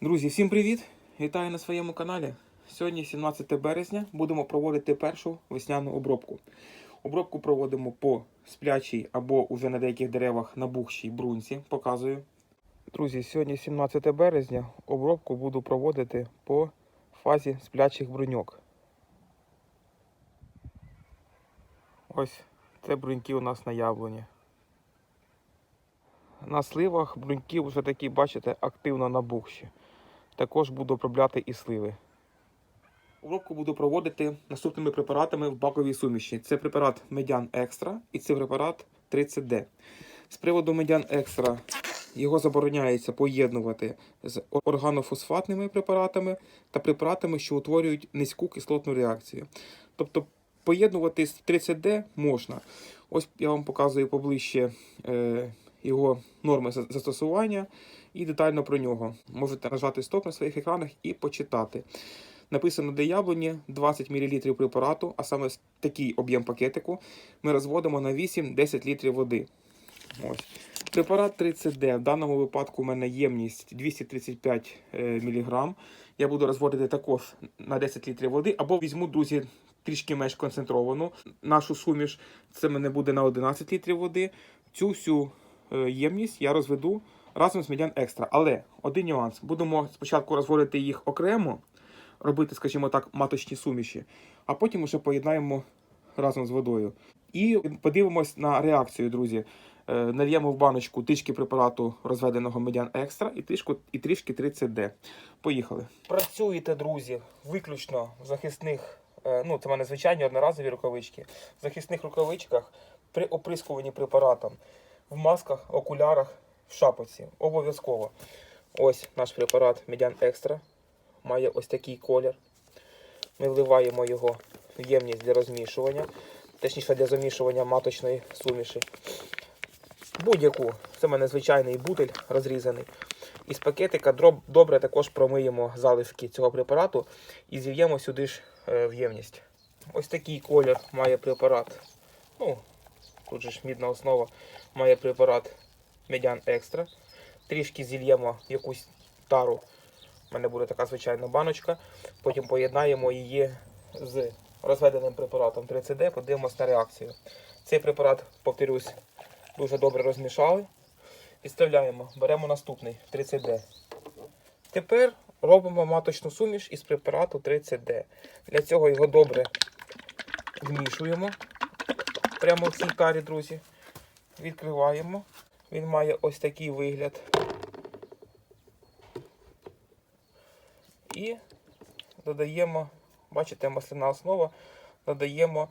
Друзі, всім привіт! Вітаю на своєму каналі. Сьогодні 17 березня будемо проводити першу весняну обробку. Обробку проводимо по сплячій або уже на деяких деревах набухшій брунці. Показую. Друзі, сьогодні 17 березня. Обробку буду проводити по фазі сплячих бруньок. Ось це бруньки у нас на яблуні. На сливах бруньки вже такі, бачите, активно набухші. Також буду обробляти і сливи. Обробку буду проводити наступними препаратами в баковій суміші. Це препарат Медян Екстра і це препарат 30D. З приводу Медян Екстра його забороняється поєднувати з органофосфатними препаратами та препаратами, що утворюють низьку кислотну реакцію. Тобто поєднувати з 30D можна. Ось я вам показую поближче е, його норми застосування і детально про нього. Можете нажати стоп на своїх екранах і почитати. Написано для яблуні 20 мл препарату, а саме такий об'єм пакетику, ми розводимо на 8-10 літрів води. Ось. Препарат 30D. В даному випадку у мене ємність 235 мг. Я буду розводити також на 10 літрів води, або візьму, друзі, трішки менш концентровану нашу суміш. Це мене буде на 11 літрів води. Цю всю е, ємність я розведу разом з медян екстра. Але один нюанс: будемо спочатку розводити їх окремо, робити, скажімо так, маточні суміші, а потім вже поєднаємо разом з водою. І подивимось на реакцію, друзі. Е, Нальємо в баночку трішки препарату розведеного медян екстра і трішки, і трішки 30D. Поїхали. Працюєте, друзі, виключно в захисних, е, ну це в мене звичайні одноразові рукавички, в захисних рукавичках при оприскуванні препаратом, в масках, окулярах, в шапоці. Обов'язково. Ось наш препарат Медян Екстра. Має ось такий колір. Ми вливаємо його в ємність для розмішування, точніше для замішування маточної суміші. Будь-яку. Це в мене звичайний бутиль розрізаний. Із пакетика добре також промиємо залишки цього препарату і зільємо сюди ж е, в ємність. Ось такий колір має препарат. Ну, тут же ж мідна основа має препарат Медян Екстра. Трішки зільємо якусь тару. У мене буде така звичайна баночка. Потім поєднаємо її з розведеним препаратом 30D, подивимось на реакцію. Цей препарат, повторюсь, дуже добре розмішали. Підставляємо, беремо наступний 30D. Тепер робимо маточну суміш із препарату 30D. Для цього його добре змішуємо прямо в цій тарі, друзі. Відкриваємо. Він має ось такий вигляд. І додаємо, бачите, масляна основа, додаємо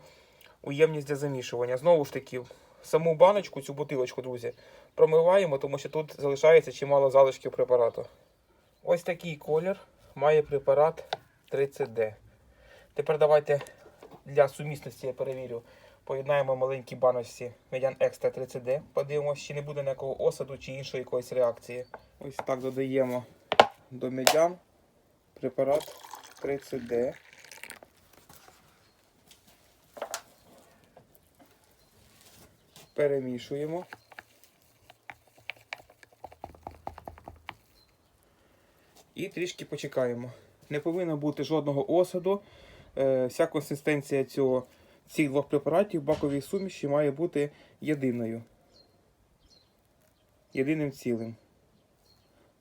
уємність для замішування. Знову ж таки, саму баночку, цю бутилочку, друзі, промиваємо, тому що тут залишається чимало залишків препарату. Ось такий колір має препарат 30D. Тепер давайте для сумісності я перевірю. Поєднаємо маленькі баночці Медян Екстра 30D. Подивимося, чи не буде ніякого осаду чи іншої якоїсь реакції. Ось так додаємо до медян препарат 30D. Перемішуємо. І трішки почекаємо. Не повинно бути жодного осаду. Е, вся консистенція цього, цих двох препаратів в баковій суміші має бути єдиною. Єдиним цілим.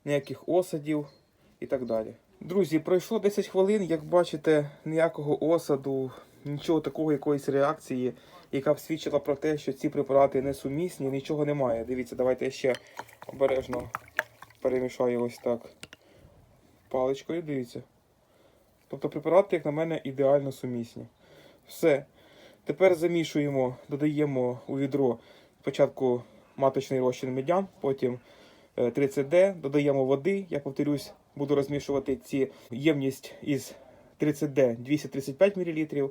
Ніяких осадів і так далі. Друзі, пройшло 10 хвилин, як бачите, ніякого осаду, нічого такого, якоїсь реакції, яка б свідчила про те, що ці препарати несумісні, нічого немає. Дивіться, давайте я ще обережно перемішаю ось так паличкою, дивіться. Тобто препарати, як на мене, ідеально сумісні. Все. Тепер замішуємо, додаємо у відро спочатку маточний розчин медян, потім е, 30D, додаємо води. Я повторюсь, буду розмішувати ці ємність із 30D 235 мл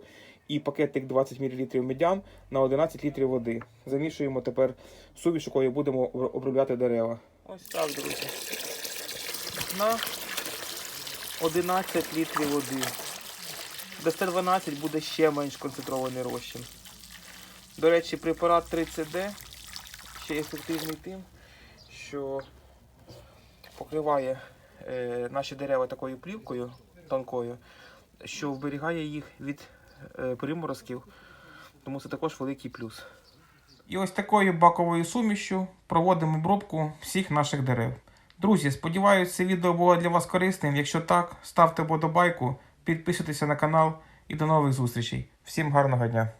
і пакетик 20 мл медян на 11 літрів води. Замішуємо тепер суміш, якою будемо обробляти дерева. Ось так, друзі. На 11 літрів води. До 112 буде ще менш концентрований розчин. До речі, препарат 30D ще ефективний тим, що покриває е, наші дерева такою плівкою тонкою, що вберігає їх від е, приморозків, тому це також великий плюс. І ось такою баковою сумішю проводимо обробку всіх наших дерев. Друзі, сподіваюся, це відео було для вас корисним. Якщо так, ставте подобайку, підписуйтеся на канал і до нових зустрічей. Всім гарного дня!